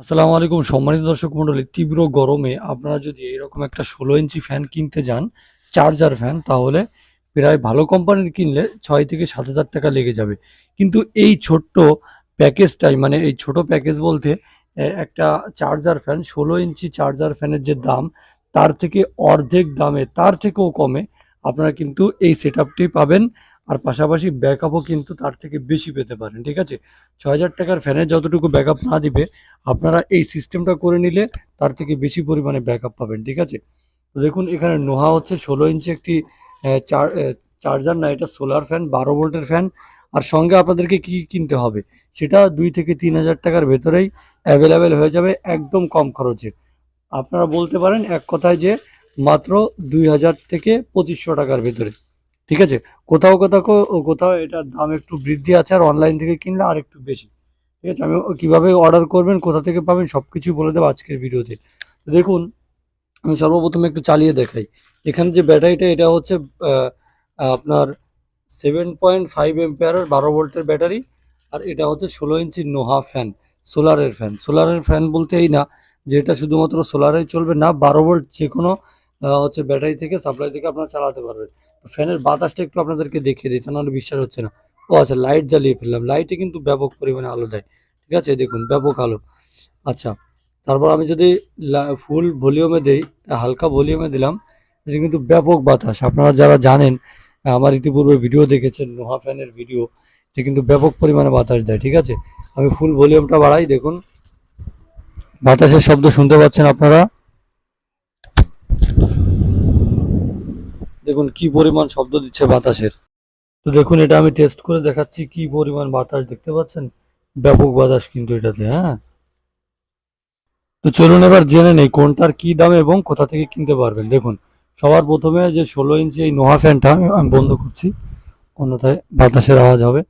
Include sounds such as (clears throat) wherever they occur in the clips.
আসসালামু আলাইকুম সম্মানিত দর্শক মণ্ডলী তীব্র গরমে আপনারা যদি এরকম একটা ষোলো ইঞ্চি ফ্যান কিনতে যান চার্জার ফ্যান তাহলে প্রায় ভালো কোম্পানির কিনলে ছয় থেকে সাত হাজার টাকা লেগে যাবে। কিন্তু এই ছোট্ট প্যাকেজটাই মানে এই ছোট প্যাকেজ বলতে একটা চার্জার ফ্যান ষোলো ইঞ্চি চার্জার ফ্যানের যে দাম, তার থেকে অর্ধেক দামে, তার থেকেও কমে আপনারা কিন্তু এই সেট পাবেন। আর পাশাপাশি ব্যাকআপও কিন্তু তার থেকে বেশি পেতে পারেন, ঠিক আছে? ছয় হাজার টাকার ফ্যানের যতটুকু ব্যাকআপ না দিবে, আপনারা এই সিস্টেমটা করে নিলে তার থেকে বেশি পরিমাণে ব্যাকআপ পাবেন, ঠিক আছে? তো দেখুন, এখানে নোহা হচ্ছে ষোলো ইঞ্চি একটি চার চার্জার না, এটা সোলার ফ্যান বারো ভোল্টের ফ্যান আর সঙ্গে আপনাদেরকে কি কিনতে হবে? সেটা দুই থেকে তিন হাজার টাকার ভেতরেই অ্যাভেলেবেল হয়ে যাবে একদম কম খরচে। আপনারা বলতে পারেন এক কথায় যে মাত্র দুই হাজার থেকে পঁচিশশো টাকার ভেতরে। ঠিক আছে? কোথাও কোথাও কোথাও এটার দাম একটু বৃদ্ধি আছে আর অনলাইন থেকে কিনলে আর একটু বেশি। ঠিক আছে? আমি কীভাবে অর্ডার করবেন, কোথা থেকে পাবেন সব কিছুই বলে দেবো আজকের ভিডিওতে। দেখুন, আমি সর্বপ্রথমে একটু চালিয়ে দেখাই। এখানে যে ব্যাটারিটা, এটা হচ্ছে আপনার সেভেন পয়েন্ট ফাইভ এম্পিয়ারের বারো ভোল্টের ব্যাটারি আর এটা হচ্ছে ষোলো ইঞ্চি নোহা ফ্যান সোলারের ফ্যান সোলারের ফ্যান বলতে এই না যে এটা শুধুমাত্র সোলারেই চলবে না, বারো ভোল্ট যে কোনো হচ্ছে ব্যাটারি থেকে সাপ্লাই থেকে আপনারা চালাতে পারবেন। ফ্যানের বাতাসটা একটু আপনাদেরকে দেখিয়ে দিই তা নাহলে বিশ্বাস হচ্ছে না। ও আচ্ছা লাইট জ্বালিয়ে ফেললাম। লাইটে কিন্তু ব্যাপক পরিমাণে আলো দেয়। ঠিক আছে? দেখুন, ব্যাপক আলো। আচ্ছা তারপর আমি যদি ফুল ভলিউমে দেই, হালকা ভলিউমে দিলাম এটা কিন্তু ব্যাপক বাতাস। আপনারা যারা জানেন, আমার ইতিপূর্বে ভিডিও দেখেছেন, নোহা ফ্যানের ভিডিও এটা কিন্তু ব্যাপক পরিমাণে বাতাস দেয়। ঠিক আছে? আমি ফুল ভলিউমটা বাড়াই, দেখুন। বাতাসের শব্দ শুনতে পাচ্ছেন আপনারা? দেখুন, কি পরিমাণ শব্দ দিচ্ছে বাতাসের। তো দেখুন, এটা আমি টেস্ট করে দেখাচ্ছি কি পরিমাণ বাতাস দেখতে পাচ্ছেন? ব্যাপক বাতাস কিন্তু এটাতে হ্যাঁ? তো চলুন এবার জেনে নেই কোনটার কি দাম এবং কোথা থেকে কিনতে পারবেন। দেখুন, সবার প্রথমে যে ষোলো ইঞ্চি এই নোহা ফ্যানটা আমি বন্ধ করছি। অন্যথায় বাতাসের আওয়াজ হবে।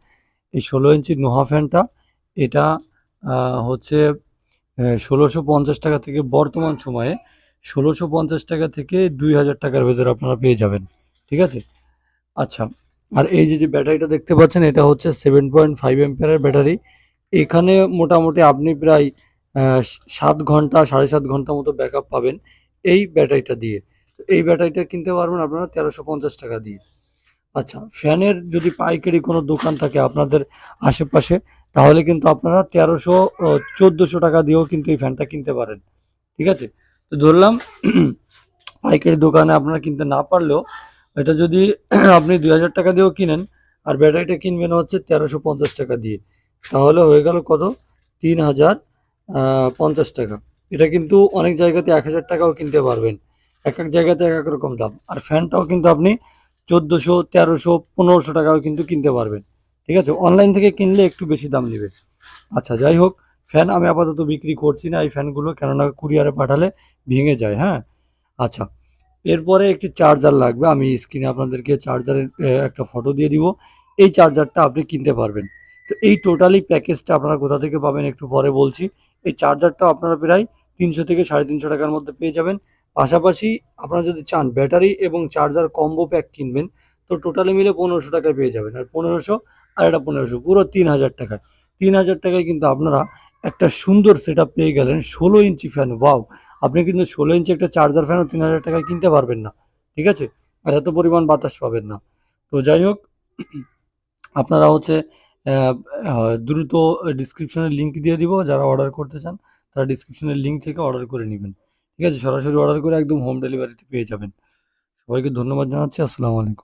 এই ষোলো ইঞ্চি নোহা ফ্যানটা, এটা হচ্ছে ষোলোশো পঞ্চাশ টাকা থেকে বর্তমান সময়ে ষোলোশো পঞ্চাশ টাকা থেকে দুই হাজার টাকার ভেতরে আপনারা পেয়ে যাবেন। ঠিক আছে? আচ্ছা আর এই যে যে ব্যাটারিটা দেখতে পাচ্ছেন, এটা হচ্ছে সেভেন পয়েন্ট ফাইভ এম্পিয়ারের ব্যাটারি। এখানে মোটামুটি আপনি প্রায় সাত ঘণ্টা, সাড়ে সাত ঘণ্টা মতো ব্যাকআপ পাবেন এই ব্যাটারিটা দিয়ে। তো এই ব্যাটারিটা কিনতে পারবেন আপনারা তেরোশো পঞ্চাশ টাকা দিয়ে। আচ্ছা ফ্যানের যদি পাইকারি কোনো দোকান থাকে আপনাদের আশেপাশে, তাহলে কিন্তু আপনারা তেরোশো চোদ্দোশো টাকা দিয়েও কিন্তু এই ফ্যানটা কিনতে পারেন। ঠিক আছে? তো ধরলাম, পাইকারি দোকানে আপনারা কিনতে না পারলেও এটা যদি (clears throat) আপনি দুই হাজার টাকা দিয়েও কিনেন আর ব্যাটারিটা কিনবেন হচ্ছে তেরোশো পঞ্চাশ টাকা দিয়ে, তাহলে হয়ে গেল কত? তিন হাজার পঞ্চাশ টাকা। এটা কিন্তু অনেক জায়গাতে এক হাজার টাকাও কিনতে পারবেন। এক এক জায়গাতে এক এক রকম দাম। আর ফ্যানটাও কিন্তু আপনি চোদ্দোশো, তেরোশো, পনেরোশো টাকাও কিন্তু কিনতে পারবেন। ঠিক আছে? অনলাইন থেকে কিনলে একটু বেশি দাম নেবে। আচ্ছা যাই হোক ফ্যান আমি আপাতত বিক্রি করছি না, এই ফ্যানগুলো কেননা কুরিয়ারে পাঠালে ভেঙে যায় হ্যাঁ? আচ্ছা এরপরে একটি চার্জার লাগবে, আমি স্ক্রিনে আপনাদেরকে চার্জারের একটা ফটো দিয়ে দিব, এই চার্জারটা আপনি কিনতে পারবেন। তো এই টোটালি প্যাকেজটা আপনারা কোথা থেকে পাবেন একটু পরে বলছি, এই চার্জারটা আপনারা প্রায় তিনশো থেকে সাড়ে তিনশো টাকার মধ্যে পেয়ে যাবেন। পাশাপাশি আপনারা যদি চান ব্যাটারি এবং চার্জার কম্বো প্যাক কিনবেন, তো টোটালি মিলে পনেরোশো টাকায় পেয়ে যাবেন, আর পনেরোশো আর এটা পনেরোশো, পুরো তিন হাজার টাকায়। তিন হাজার টাকায় কিন্তু আপনারা একটা সুন্দর সেট পেয়ে গেলেন ষোলো ইঞ্চি ফ্যান ওয়াও আপনি কিন্তু ষোলো ইঞ্চি একটা চার্জার ফ্যানও তিন হাজার টাকায় কিনতে পারবেন না, ঠিক আছে? আর এত পরিমাণ বাতাস পাবেন না। তো যাই হোক, আপনারা হচ্ছে দ্রুত ডিসক্রিপশনের লিঙ্ক দিয়ে দিব, যারা অর্ডার করতে চান, তারা ডিসক্রিপশনের লিঙ্ক থেকে অর্ডার করে নেবেন, ঠিক আছে? সরাসরি অর্ডার করে একদম হোম ডেলিভারিতে পেয়ে যাবেন। সবাইকে ধন্যবাদ জানাচ্ছি, আসসালামু আলাইকুম।